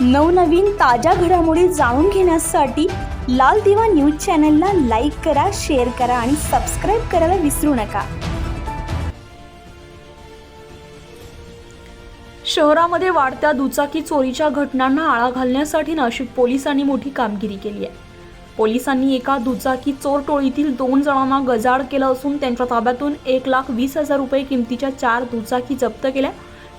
नवनवीन ताज्या घडामोडी जाणून घेण्यासाठी लाल दिवा न्यूज चॅनलला लाईक करा शेअर करा आणि सबस्क्राईब करायला विसरू नका. शहरामध्ये वाढत्या दुचाकी चोरीच्या घटनांना आळा घालण्यासाठी नाशिक पोलिसांनी मोठी कामगिरी केली आहे. पोलिसांनी एका दुचाकी चोर टोळीतील दोन जणांना गजाड केलं असून त्यांच्या ताब्यातून एक लाख वीस हजार रुपये किमतीच्या चार दुचाकी जप्त केल्या.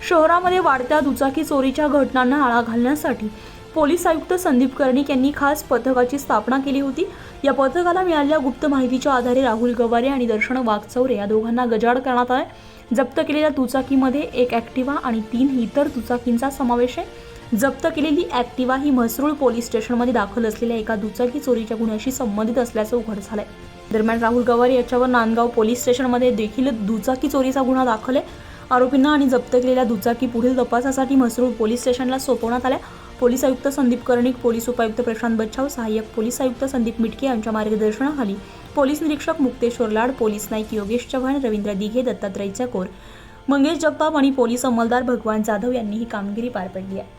शहरामध्ये वाढत्या दुचाकी चोरीच्या घटनांना आळा घालण्यासाठी पोलीस आयुक्त संदीप कर्णिक यांनी खास पथकाची स्थापना केली होती. या पथकाला मिळालेल्या गुप्त माहितीच्या आधारे राहुल गवारे आणि दर्शन वाघचौरे या दोघांना गजाड करण्यात आहे जप्त केलेल्या दुचाकीमध्ये एक ॲक्टिवा आणि तीन इतर दुचाकींचा समावेश आहे. जप्त केलेली ॲक्टिवा ही म्हसरूळ पोलीस स्टेशनमध्ये दाखल असलेल्या एका दुचाकी चोरीच्या गुन्ह्याशी संबंधित असल्याचं उघड झालंय. दरम्यान राहुल गवारे याच्यावर नांदगाव पोलीस स्टेशनमध्ये देखील दुचाकी चोरीचा गुन्हा दाखल आहे. आरोपींना आणि जप्त केलेल्या दुचाकी पुढील तपासासाठी म्हसरूळ पोलीस स्टेशनला सोपवण्यात आल्या. पोलीस आयुक्त संदीप कर्णिक पोलीस उपायुक्त प्रशांत बच्छाव सहाय्यक पोलीस आयुक्त संदीप मिटके यांच्या मार्गदर्शनाखाली पोलीस निरीक्षक मुक्तेश्वर लाड पोलीस नाईक योगेश चव्हाण रवींद्र दिघे दत्तात्रय चकोर मंगेश जगताप आणि पोलीस अंमलदार भगवान जाधव यांनी ही कामगिरी पार पडली आहे.